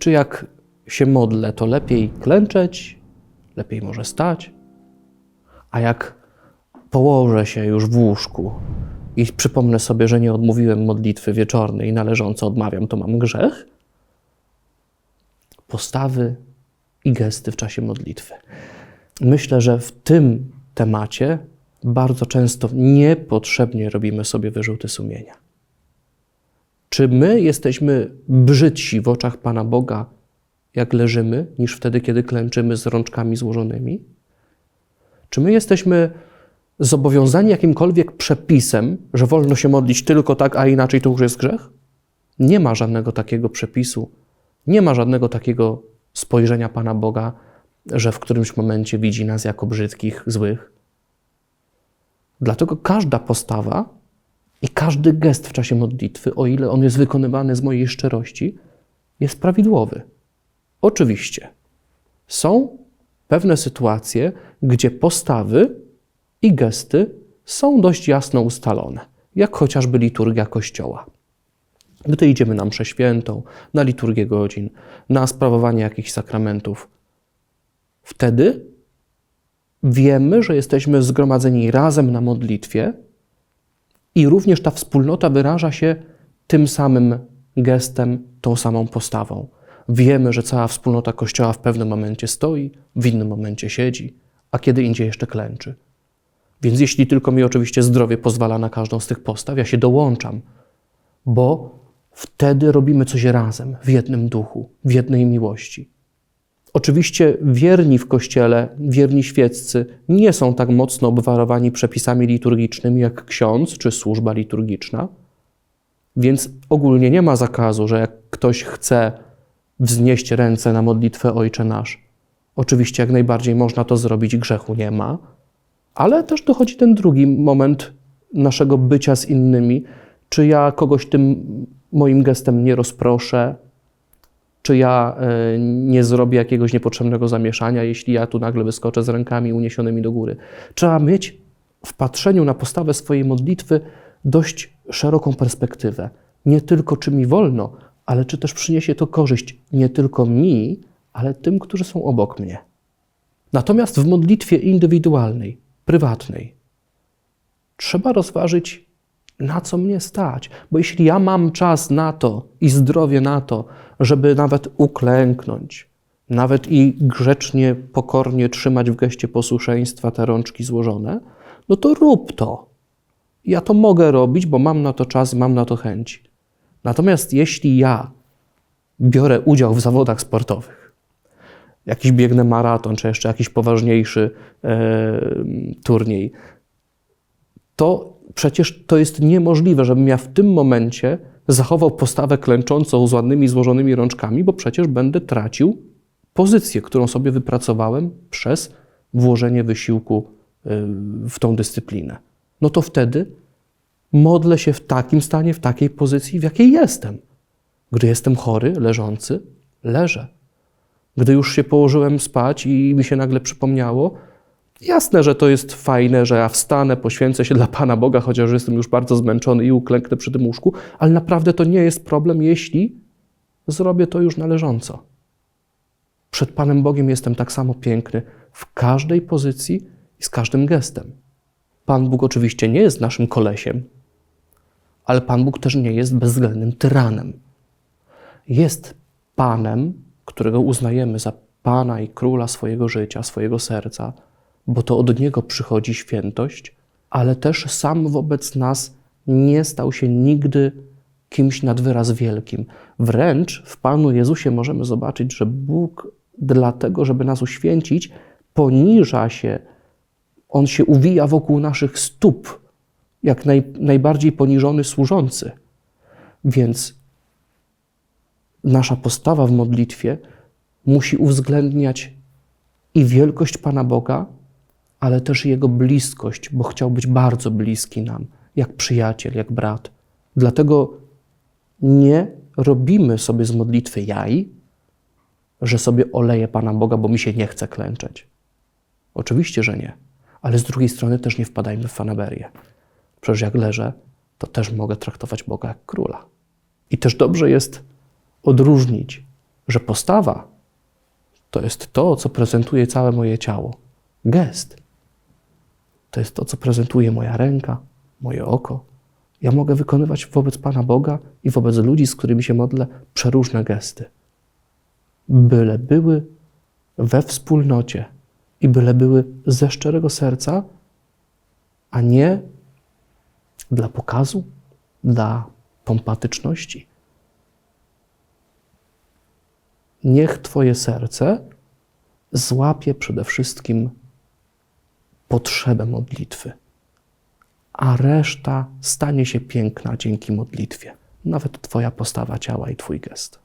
czy jak się modlę, to lepiej klęczeć, lepiej może stać, a jak położę się już w łóżku i przypomnę sobie, że nie odmówiłem modlitwy wieczornej i należąco odmawiam, to mam grzech? Postawy i gesty w czasie modlitwy. Myślę, że w tym temacie bardzo często niepotrzebnie robimy sobie wyrzuty sumienia. Czy my jesteśmy brzydsi w oczach Pana Boga, jak leżymy, niż wtedy, kiedy klęczymy z rączkami złożonymi? Czy my jesteśmy zobowiązani jakimkolwiek przepisem, że wolno się modlić tylko tak, a inaczej to już jest grzech? Nie ma żadnego takiego przepisu, nie ma żadnego takiego spojrzenia Pana Boga, że w którymś momencie widzi nas jako brzydkich, złych. Dlatego każda postawa i każdy gest w czasie modlitwy, o ile on jest wykonywany z mojej szczerości, jest prawidłowy. Oczywiście są pewne sytuacje, gdzie postawy i gesty są dość jasno ustalone, jak chociażby liturgia Kościoła. Gdy idziemy na mszę świętą, na liturgię godzin, na sprawowanie jakichś sakramentów, wtedy wiemy, że jesteśmy zgromadzeni razem na modlitwie i również ta wspólnota wyraża się tym samym gestem, tą samą postawą. Wiemy, że cała wspólnota Kościoła w pewnym momencie stoi, w innym momencie siedzi, a kiedy indziej jeszcze klęczy. Więc jeśli tylko mi oczywiście zdrowie pozwala na każdą z tych postaw, ja się dołączam, bo wtedy robimy coś razem, w jednym duchu, w jednej miłości. Oczywiście wierni w Kościele, wierni świeccy nie są tak mocno obwarowani przepisami liturgicznymi jak ksiądz czy służba liturgiczna, więc ogólnie nie ma zakazu, że jak ktoś chce wznieść ręce na modlitwę Ojcze Nasz, oczywiście jak najbardziej można to zrobić, grzechu nie ma, ale też dochodzi ten drugi moment naszego bycia z innymi, czy ja kogoś tym moim gestem nie rozproszę, czy ja e, nie zrobię jakiegoś niepotrzebnego zamieszania, jeśli ja tu nagle wyskoczę z rękami uniesionymi do góry. Trzeba mieć w patrzeniu na postawę swojej modlitwy dość szeroką perspektywę. Nie tylko czy mi wolno, ale czy też przyniesie to korzyść nie tylko mi, ale tym, którzy są obok mnie. Natomiast w modlitwie indywidualnej, prywatnej, trzeba rozważyć, na co mnie stać. Bo jeśli ja mam czas na to i zdrowie na to, żeby nawet uklęknąć, nawet i grzecznie, pokornie trzymać w geście posłuszeństwa te rączki złożone, no to rób to. Ja to mogę robić, bo mam na to czas, mam na to chęć. Natomiast jeśli ja biorę udział w zawodach sportowych, jakiś biegnę maraton, czy jeszcze jakiś poważniejszy e, turniej, to przecież to jest niemożliwe, żebym ja w tym momencie zachował postawę klęczącą z ładnymi, złożonymi rączkami, bo przecież będę tracił pozycję, którą sobie wypracowałem przez włożenie wysiłku e, w tą dyscyplinę. No to wtedy modlę się w takim stanie, w takiej pozycji, w jakiej jestem. Gdy jestem chory, leżący, leżę. Gdy już się położyłem spać i mi się nagle przypomniało, jasne, że to jest fajne, że ja wstanę, poświęcę się dla Pana Boga, chociaż jestem już bardzo zmęczony i uklęknę przy tym łóżku, ale naprawdę to nie jest problem, jeśli zrobię to już należąco. Przed Panem Bogiem jestem tak samo piękny w każdej pozycji i z każdym gestem. Pan Bóg oczywiście nie jest naszym kolesiem, ale Pan Bóg też nie jest bezwzględnym tyranem. Jest Panem, którego uznajemy za Pana i Króla swojego życia, swojego serca, bo to od Niego przychodzi świętość, ale też sam wobec nas nie stał się nigdy kimś nad wyraz wielkim. Wręcz w Panu Jezusie możemy zobaczyć, że Bóg dlatego, żeby nas uświęcić, poniża się, On się uwija wokół naszych stóp, jak naj, najbardziej poniżony służący. Więc nasza postawa w modlitwie musi uwzględniać i wielkość Pana Boga, ale też Jego bliskość, bo chciał być bardzo bliski nam, jak przyjaciel, jak brat. Dlatego nie robimy sobie z modlitwy jaj, że sobie oleję Pana Boga, bo mi się nie chce klęczeć. Oczywiście, że nie. Ale z drugiej strony też nie wpadajmy w fanaberię. Przecież jak leżę, to też mogę traktować Boga jak króla. I też dobrze jest odróżnić, że postawa to jest to, co prezentuje całe moje ciało. Gest to jest to, co prezentuje moja ręka, moje oko. Ja mogę wykonywać wobec Pana Boga i wobec ludzi, z którymi się modlę, przeróżne gesty. Byle były we wspólnocie i byle były ze szczerego serca, a nie dla pokazu, dla pompatyczności. Niech Twoje serce złapie przede wszystkim potrzebę modlitwy, a reszta stanie się piękna dzięki modlitwie, nawet Twoja postawa ciała i Twój gest.